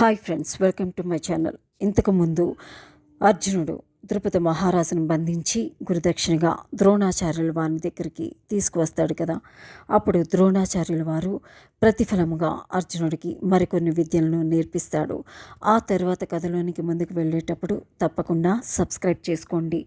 Hi friends welcome to my channel. ఇంతకుముందు అర్జునుడు ద్రుపద మహారాజును బంధించి గురుదక్షిణగా ద్రోణాచార్యుల వారి దగ్గరికి తీసుకువస్తాడు కదా. అప్పుడు ద్రోణాచార్యుల వారు ప్రతిఫలముగా అర్జునుడికి మరికొన్ని విద్యలను నేర్పిస్తాడు. ఆ తర్వాత కథలోనికి ముందుకు వెళ్ళేటప్పుడు తప్పకుండా సబ్స్క్రైబ్ చేసుకోండి.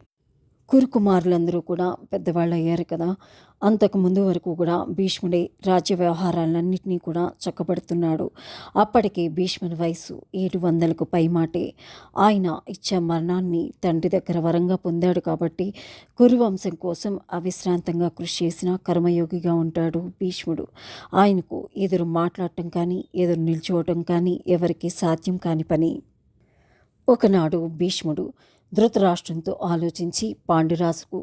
కురుకుమారులందరూ కూడా పెద్దవాళ్ళు అయ్యారు కదా. అంతకు ముందు వరకు కూడా భీష్ముడే రాజ్య వ్యవహారాలన్నింటినీ కూడా చక్కబడుతున్నాడు. అప్పటికే భీష్ముని వయసు ఏడు వందలకు పైమాటే. ఆయన ఇచ్చే మరణాన్ని తండ్రి దగ్గర వరంగా పొందాడు కాబట్టి కురువంశం కోసం అవిశ్రాంతంగా కృషి చేసిన కర్మయోగిగా ఉంటాడు భీష్ముడు. ఆయనకు ఎదురు మాట్లాడటం కానీ ఎదురు నిల్చోవటం కానీ ఎవరికి సాధ్యం కాని పని. ఒకనాడు భీష్ముడు ధృతరాష్ట్రంతో ఆలోచించి పాండురాసుకు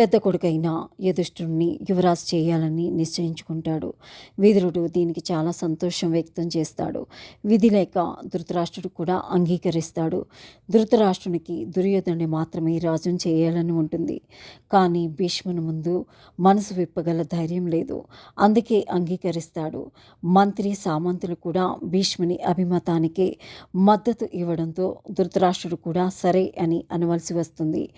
పెద్ద కొడుకైన యధిష్ఠుడిని యువరాజు చేయాలని నిశ్చయించుకుంటాడు. విదురుడు దీనికి చాలా సంతోషం వ్యక్తం చేస్తాడు. విధి లేక ధృతరాష్ట్రుడు కూడా అంగీకరిస్తాడు. ధృతరాష్ట్రునికి దుర్యోధనుని మాత్రమే రాజును చేయాలని ఉంటుంది. కానీ భీష్ముని ముందు మనసు విప్పగల ధైర్యం లేదు. అందుకే అంగీకరిస్తాడు. మంత్రి సామంతులు కూడా భీష్ముని అభిమతానికే మద్దతు ఇవ్వడంతో ధృతరాష్ట్రుడు కూడా సరే అని అనవలసి వస్తుంది.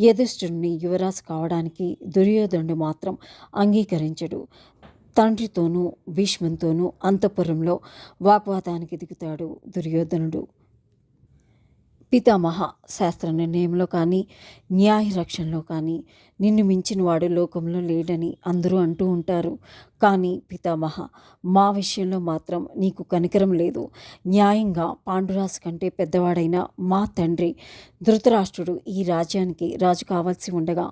యధిష్ఠుడిని యువరాజు కావడం రావడానికి దుర్యోధనుడు మాత్రం అంగీకరించడు. తండ్రితోనూ భీష్మంతోనూ అంతఃపురంలో వాగ్వాదానికి దిగుతాడు దుర్యోధనుడు. పితామహ శాస్త్ర నిర్ణయంలో కానీ న్యాయ రక్షణలో కానీ నిన్ను మించినవాడు లోకంలో లేడని అందరూ అంటూ ఉంటారు. కానీ పితామహ మా విషయంలో మాత్రం నీకు కనికరం లేదు. న్యాయంగా పాండురాజు కంటే పెద్దవాడైన మా తండ్రి ధృతరాష్ట్రుడు ఈ రాజ్యానికి రాజు కావాల్సి ఉండగా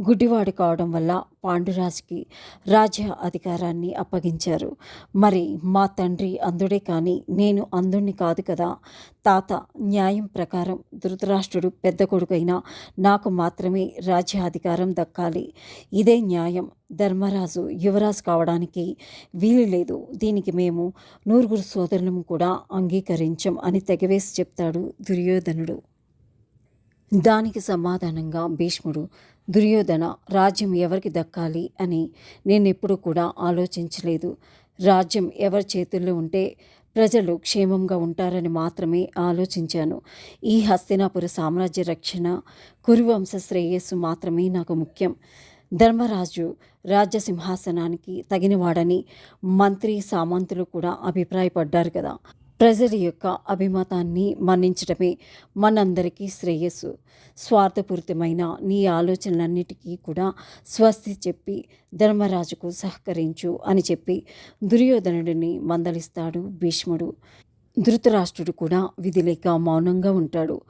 గుడ్డివాడు కావడం వల్ల పాండురాజుకి రాజ్య అధికారాన్ని అప్పగించారు. మరి మా తండ్రి అందుడే కానీ నేను అందుణ్ణి కాదు కదా. తాత న్యాయం ప్రకారం ధృతరాష్ట్రుడు పెద్ద కొడుకైనా నాకు మాత్రమే రాజ్య అధికారం దక్కాలి. ఇదే న్యాయం. ధర్మరాజు యువరాజు కావడానికి వీలు లేదు. దీనికి మేము నూరుగురు సోదరులను కూడా అంగీకరించం అని తెగవేసి చెప్తాడు దుర్యోధనుడు. దానికి సమాధానంగా భీష్ముడు దుర్యోధన రాజ్యం ఎవరికి దక్కాలి అని నేను ఎప్పుడూ కూడా ఆలోచించలేదు. రాజ్యం ఎవరి చేతుల్లో ఉంటే ప్రజలు క్షేమంగా ఉంటారని మాత్రమే ఆలోచించాను. ఈ హస్తినాపుర సామ్రాజ్య రక్షణ కురువంశ శ్రేయస్సు మాత్రమే నాకు ముఖ్యం. ధర్మరాజు రాజ్య సింహాసనానికి తగినవాడని మంత్రి సామంతులు కూడా అభిప్రాయపడ్డారు కదా. ప్రజల యొక్క అభిమతాన్ని మన్నించడమే మనందరికీ శ్రేయస్సు. స్వార్థపూరితమైన నీ ఆలోచనలన్నిటికీ కూడా స్వస్తి చెప్పి ధర్మరాజుకు సహకరించు అని చెప్పి దుర్యోధనుడిని మందలిస్తాడు భీష్ముడు. ధృతరాష్ట్రుడు కూడా విధి లేక మౌనంగా ఉంటాడు.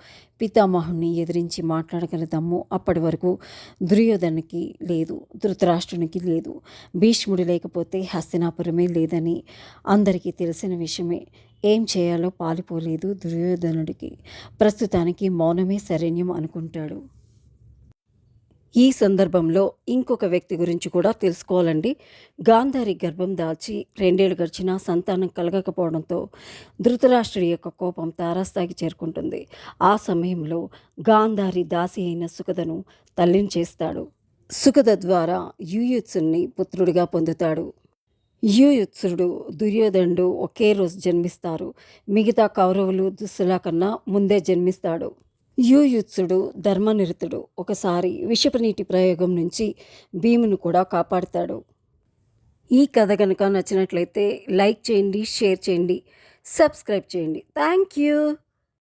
పితామహుణ్ణి ఎదిరించి మాట్లాడగల దమ్ము అప్పటి వరకు దుర్యోధనకి లేదు ధృతరాష్ట్రునికి లేదు. భీష్ముడు లేకపోతే హస్తినాపురమే లేదని అందరికీ తెలిసిన విషయమే. ఏం చేయాలో పాలిపోలేదు దుర్యోధనుడికి. ప్రస్తుతానికి మౌనమే శరణ్యం అనుకుంటాడు. ఈ సందర్భంలో ఇంకొక వ్యక్తి గురించి కూడా తెలుసుకోవాలండి. గాంధారి గర్భం దాల్చి రెండేళ్ళు గడిచినా సంతానం కలగకపోవడంతో ధృతరాష్ట్రుడి యొక్క కోపం తారాస్థాయికి చేరుకుంటుంది. ఆ సమయంలో గాంధారి దాసి అయిన సుఖదను తల్లిని చేస్తాడు. సుఖద ద్వారా యూయుత్సుని పుత్రుడిగా పొందుతాడు. యూయుత్సుడు దుర్యోధనుడు ఒకే రోజు జన్మిస్తారు. మిగతా కౌరవులు దుస్తుల కన్నా ముందే జన్మిస్తాడు. యూయుత్సుడు ధర్మనిరతుడు. ఒకసారి విషపు నీటి ప్రయోగం నుంచి భీమును కూడా కాపాడుతాడు. ఈ కథ కనుక నచ్చినట్లయితే లైక్ చేయండి షేర్ చేయండి సబ్స్క్రైబ్ చేయండి. Thank you!